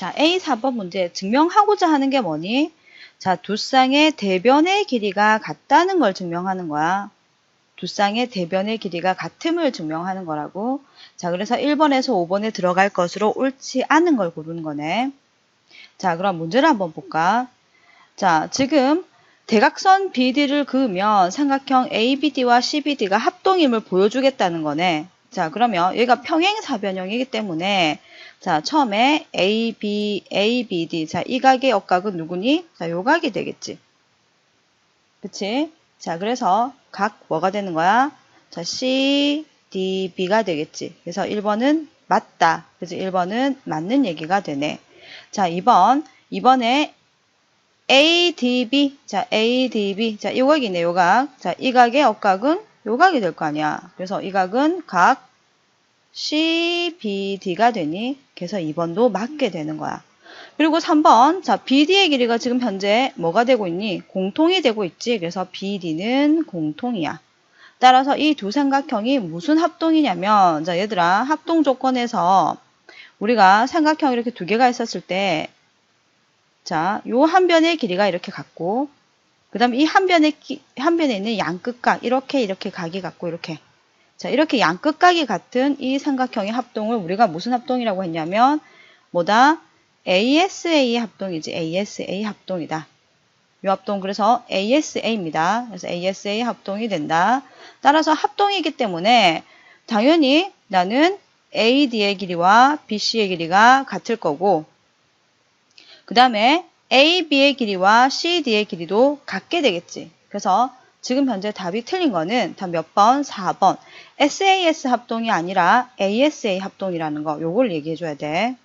자, A 4번 문제 증명하고자 하는 게 뭐니? 자, 두 쌍의 대변의 길이가 같다는 걸 증명하는 거야. 두 쌍의 대변의 길이가 같음을 증명하는 거라고. 자, 그래서 1번에서 5번에 들어갈 것으로 옳지 않은 걸 고르는 거네. 자, 그럼 문제를 한번 볼까? 자, 지금 대각선 BD를 그으면 삼각형 ABD와 CBD가 합동임을 보여주겠다는 거네. 자, 그러면 얘가 평행사변형이기 때문에 자, 처음에 AB, ABD. 자, 이 각의 역각은 누구니? 자, 요 각이 되겠지. 그치? 자, 그래서 각 뭐가 되는 거야? 자, CDB가 되겠지. 그래서 1번은 맞다. 그래서 1번은 맞는 얘기가 되네. 자, 2번. 2번에 ADB. 자, ADB. 자, 이 각이네, 요 각. 자, 이 각의 역각은 요 각이 될 거 아니야. 그래서 이 각은 각 CBD가 되니, 그래서 2번도 맞게 되는 거야. 그리고 3번, 자, BD의 길이가 지금 현재 뭐가 되고 있니? 공통이 되고 있지. 그래서 BD는 공통이야. 따라서 이 두 삼각형이 무슨 합동이냐면, 자, 얘들아, 합동 조건에서 우리가 삼각형 이렇게 두 개가 있었을 때, 자, 요 한 변의 길이가 이렇게 같고, 그 다음에 이 한 변의, 기- 한 변에 있는 양끝각, 이렇게, 이렇게 각이 같고, 이렇게. 자, 이렇게 양끝각이 같은 이 삼각형의 합동을 우리가 무슨 합동이라고 했냐면, 뭐다? ASA 합동이지. ASA 합동이다. 이 합동 그래서 ASA입니다. 그래서 ASA 합동이 된다. 따라서 합동이기 때문에 당연히 나는 AD의 길이와 BC의 길이가 같을 거고 그 다음에 AB의 길이와 CD의 길이도 같게 되겠지. 그래서 지금 현재 답이 틀린 거는 답 몇 번? 4번. SAS 합동이 아니라 ASA 합동이라는 거 요걸 얘기해 줘야 돼.